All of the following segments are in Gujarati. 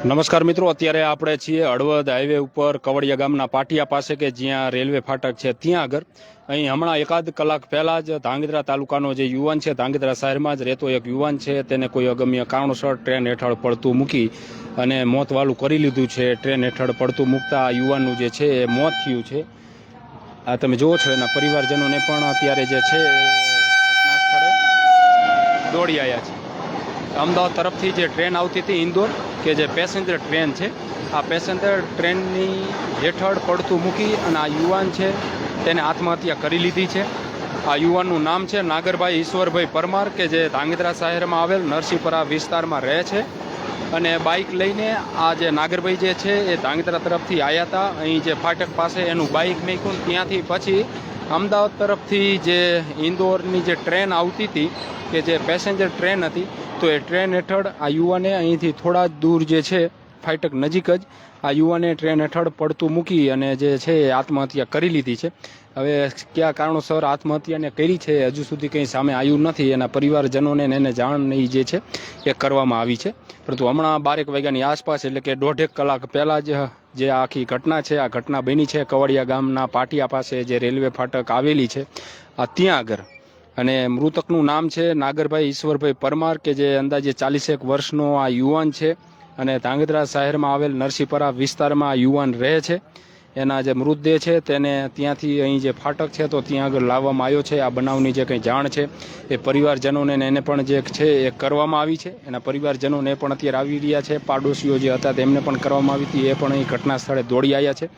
નમસ્કાર મિત્રો, અત્યારે આપણે છીએ હળવદ હાઈવે ઉપર કવડિયા ગામના પાટિયા પાસે કે જ્યાં રેલવે ફાટક છે ત્યાં આગળ. અહીં હમણાં એકાદ કલાક પહેલાં જ ધાંગધ્રા તાલુકાનો જે યુવાન છે, ધાંગધ્રા શહેરમાં જ રહેતો એક યુવાન છે, તેને કોઈ અગમ્ય કારણોસર ટ્રેન હેઠળ પડતું મૂકી અને મોતવાલું કરી લીધું છે. ટ્રેન હેઠળ પડતું મૂકતા આ યુવાનનું જે છે એ મોત થયું છે. આ તમે જુઓ છો, એના પરિવારજનોને પણ અત્યારે જે છે ઘટના સ્થળે દોડી આવ્યા છે. અમદાવાદ તરફથી જે ટ્રેન આવતી હતી ઇન્દોર કે જે પેસેન્જર ટ્રેન છે, આ પેસેન્જર ટ્રેનની હેઠળ પડતું મૂકી અને આ યુવાન છે, તેને આત્મહત્યા કરી લીધી છે. આ યુવાનનું નામ છે નાગરભાઈ ઈશ્વરભાઈ પરમાર, કે જે ધાંગધ્રા શહેરમાં આવેલ નરસિંહપરા વિસ્તારમાં રહે છે. અને બાઇક લઈને આ જે નાગરભાઈ જે છે, એ ધાંગધ્રા તરફથી આવ્યા હતા. અહીં જે ફાટક પાસે એનું બાઇક મેક્યું, ત્યાંથી પછી અમદાવાદ તરફથી જે ઇન્દોરની જે ટ્રેન આવતી હતી કે જે પેસેન્જર ટ્રેન હતી, તો એ ટ્રેન હેઠળ આ યુવાને અહીંથી થોડા જ દૂર જે છે ફાટક નજીક જ આ યુવાને ટ્રેન હેઠળ પડતું મૂકી અને જે છે એ આત્મહત્યા કરી લીધી છે. હવે કયા કારણોસર આત્મહત્યાને કરી છે, હજુ સુધી કંઈ સામે આવ્યું નથી. એના પરિવારજનોને એને જાણ નહીં જે છે એ કરવામાં આવી છે. પરંતુ હમણાં બારેક વાગ્યાની આસપાસ એટલે કે દોઢેક કલાક પહેલાં જ જે આખી ઘટના છે, આ ઘટના બની છે કવડિયા ગામના પાટિયા પાસે જે રેલવે ફાટક આવેલી છે, આ ત્યાં આગળ. અને મૃતકનું નામ છે નાગરભાઈ ઈશ્વરભાઈ પરમાર, કે જે અંદાજે ચાલીસેક વર્ષનો આ યુવાન છે અને ધાંગધ્રા શહેરમાં આવેલ નરસિંહપરા વિસ્તારમાં આ યુવાન રહે છે. એના જે મૃતદેહ છે તેને ત્યાંથી અહીં જે ફાટક છે તો ત્યાં આગળ લાવવામાં આવ્યો છે. આ બનાવની જે કંઈ જાણ છે એ પરિવારજનોને એને પણ જે છે એ કરવામાં આવી છે. એના પરિવારજનોને પણ અત્યારે આવી રહ્યા છે. પાડોશીઓ જે હતા તેમને પણ કરવામાં આવી હતી. એ પણ અહીં ઘટના સ્થળે દોડી આવ્યા છે.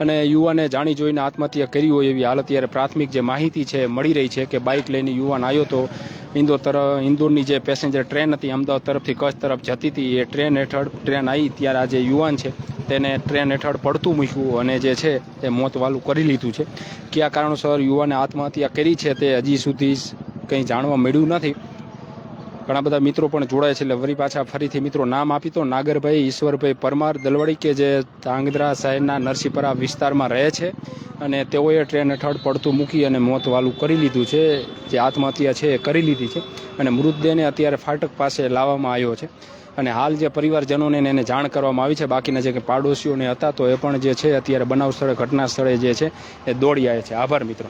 અને યુવાને જાણી જોઈને આત્મહત્યા કરી હોય એવી હાલ અત્યારે પ્રાથમિક જે માહિતી છે મળી રહી છે કે બાઇક લઈને યુવાન આવ્યો તો ઇન્દોર તરફ ઇન્દોરની જે પેસેન્જર ટ્રેન હતી, અમદાવાદ તરફથી કચ્છ તરફ જતી હતી, એ ટ્રેન હેઠળ ટ્રેન આવી ત્યારે આ જે યુવાન છે, તેને ટ્રેન હેઠળ પડતું મૂક્યું અને જે છે એ મોતવાલું કરી લીધું છે. કયા કારણોસર યુવાને આત્મહત્યા કરી છે, તે હજી સુધી કંઈ જાણવા મળ્યું નથી. ઘણા બધા મિત્રો પણ જોડાય છે. એટલે વરી પાછા ફરીથી મિત્રો નામ આપી તો નાગરભાઈ ઈશ્વરભાઈ પરમાર દલવડી કે જે ધાંગધ્રા શહેરના નરસિંહપરા વિસ્તારમાં રહે છે અને તેઓએ ટ્રેન હેઠળ પડતું મૂકી અને મોત વાલું કરી લીધું છે. જે આત્મહત્યા છે એ કરી લીધી છે અને મૃતદેહને અત્યારે ફાટક પાસે લાવવામાં આવ્યો છે. અને હાલ જે પરિવારજનોને એને જાણ કરવામાં આવી છે, બાકીના જે પાડોશીઓને હતા તો એ પણ જે છે, અત્યારે બનાવ સ્થળે, ઘટના સ્થળે જે છે એ દોડી આવે છે. આભાર મિત્રો.